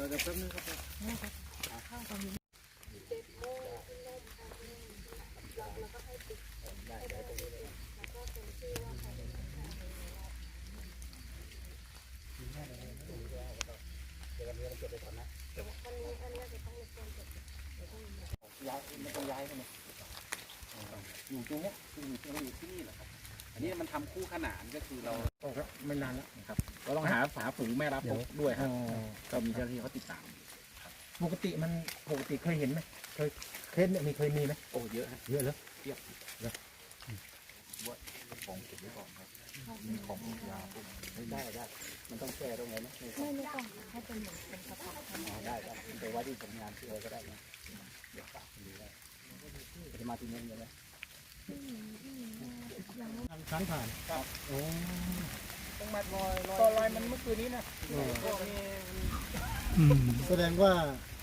ดี๋ยวเดี๋ยวแป๊บนึงครับย้ายไม่ต้องย้ายใช่ไหมอยู่ตรงเนี้ยคืออยู่ตรงอยู่ที่นี่แหละครับ อันนี้มันทำคู่ขนานก็คือเราโอ้ครับไม่นานแล้วครับ เราต้องหาฝาฝูงแม่รับเดี๋ยวด้วยครับอ๋อก็มีเจ้าหน้าที่เขาติดตามปกติมันปกติเคยเห็นไหมเคยเคสเนี่ยมีเคยมีไหมโอ้เยอะฮะเยอะเลยของเก็บไว้ก่อนครับมีของพวกยาพวกไม่ได้ได้ มันต้องแช่ตรงไหนนะไม่ไม่ไม่ต้องค่ะให้เป็นเหมือนเป็นกระเป๋าค่ะอ๋อได้ได้ไปไว้ที่ทำงานที่อะไรก็ได้นะเดี๋ยวฝากดูได้จะมาที่นี่เลยนะครั้งผ่านโอ้ ต้องมัดรอยรอยรอยมันเมื่อคืนนี้นะพวกนี้อืมแสดงว่า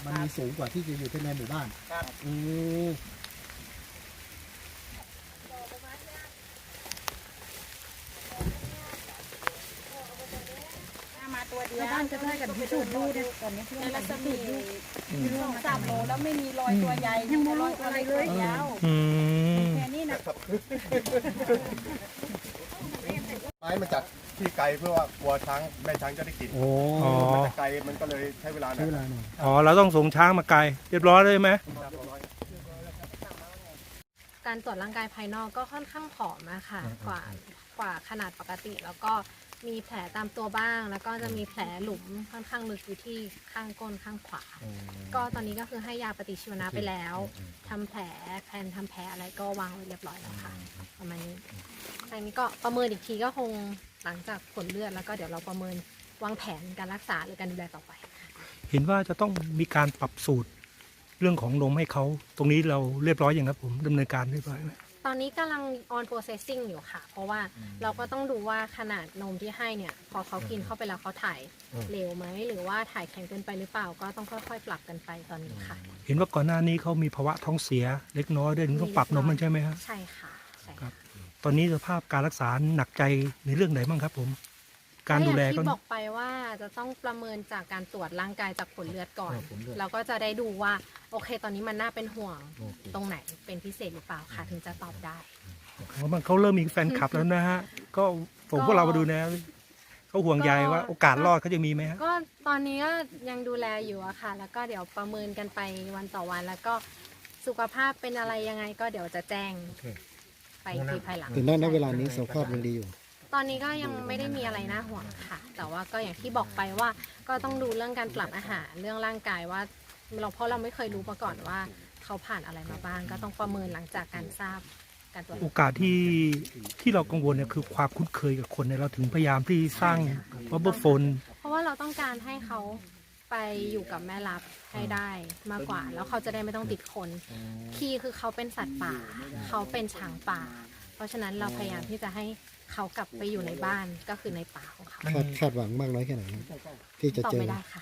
มันมีสูงกว่าที่จะอยู่ที่ในหมู่บ้านครับอืมมาตัวเดียวบ้านจะได้กันพิสูจน์ดูดิตอนนี้ในรัศมีสองสามโลแล้วไม่มีรอยตัวใหญ่ยังไม่รอยตัวเล็กตัวยาวอืมแค่นี้นะไม้มาจาก ที่ไกลเพื่อว่ากลัวช้างแม่ช้างจะได้กลิ่นโอ้อ๋อ มันจะไกลมันก็เลยใช้เวลาหใช้น่อเวยลาหน่อยอ๋อ เราต้องส่งช้างมาไกล เรียบร้อยเลยไหมการตรวจร่างกายภายนอกก็ค่อนข้างผอมอะค่ะกว่ากว่าขนาดปกติแล้วก็ มีแผลตามตัวบ้าง แล้วก็จะมีแผลหลุมค่อนข้างลึกอยู่ที่ข้างก้นข้างขวา ก็ตอนนี้ก็คือให้ยาปฏิชีวนะไปแล้วทำแผลแผนทำแผลอะไรก็วางไว้เรียบร้อยแล้วค่ะ ประมาณนี้ทางนี้ก็ประเมินอีกทีก็คงหลังจากผลเลือดแล้วก็เดี๋ยวเราประเมินวางแผนการรักษาหรือการดูแลต่อไป เห็นว่าจะต้องมีการปรับสูตรเรื่องของนมให้เขาตรงนี้เราเรียบร้อยยังครับผมดำเนินการเรียบร้อยไหม ตอนนี้กำลัง on processing อยู่ค่ะ เพราะว่าเราก็ต้องดูว่าขนาดนมที่ให้เนี่ย พอเขากินเข้าไปแล้วเขาถ่ายเร็วไหม หรือว่าถ่ายแข็งเกินไปหรือเปล่า ก็ต้องค่อยๆ ปรับกันไปตอนนี้ค่ะ เห็นว่าก่อนหน้านี้เขามีภาวะท้องเสียเล็กน้อยด้วยต้องปรับนมมันใช่ไหมครับใช่ค่ะใช่ครัค่ะบตอนนี้สภาพการรักษาหนักใจในเรื่องไหนบ้างครับผม การดูแลก็อย่ก็งที่บอกไปว่าจะต้องประเมินจากการตรวจร่างกายจากผลเลือดก่อนเราก็จะได้ดูว่า โอเค ตอนนี้มันน่าเป็นห่วงตรงไหนเป็นพิเศษหรือเปล่าค่ะ ถึงจะตอบได้ เพราะมันเขาเริ่มมีแฟนคลับแล้วนะฮะ ก็ผมพวกเรามาดูนะเขาห่วงใยว่าโอกาสรอดเขาจะมีไหมฮะ ก็ตอนนี้ก็ยังดูแลอยู่อะค่ะ แล้วก็เดี๋ยวประเมินกันไปวันต่อวัน แล้วก็สุขภาพเป็นอะไรยังไงก็เดี๋ยวจะแจ้งไปอีกทีภายหลัง ถึงนั้นณเวลานี้สุขภาพยังดีอยู่ ตอนนี้ก็ยังไม่ได้มีอะไรน่าห่วงค่ะ แต่ว่าก็อย่างที่บอกไปว่าก็ต้องดูเรื่องการปรับอาหารเรื่องร่างกายว่าเราเพราะเราไม่เคยรู้มาก่อนว่าเขาผ่านอะไรมาบ้าง ก็ต้องประเมินหลังจากการทราบการตรวจโอกาสที่ที่เรากังวลเนี่ยคือความคุ้นเคยกับคนเนี่ยเราถึงพยายามที่สร้างวับเบิลโฟนเพราะว่าเราต้องการให้เขาไปอยู่กับแม่รับให้ได้มากกว่า แล้วเขาจะได้ไม่ต้องติดคน คีย์คือเขาเป็นสัตว์ป่า เขาเป็นช้างป่า เพราะฉะนั้นเราพยายามที่จะให้ เขากลับไปอยู่ในบ้านก็คือในป่าของเขา คาดคาดหวังมากน้อยแค่ไหนครับที่จะตอบเจอ ไม่ได้ค่ะ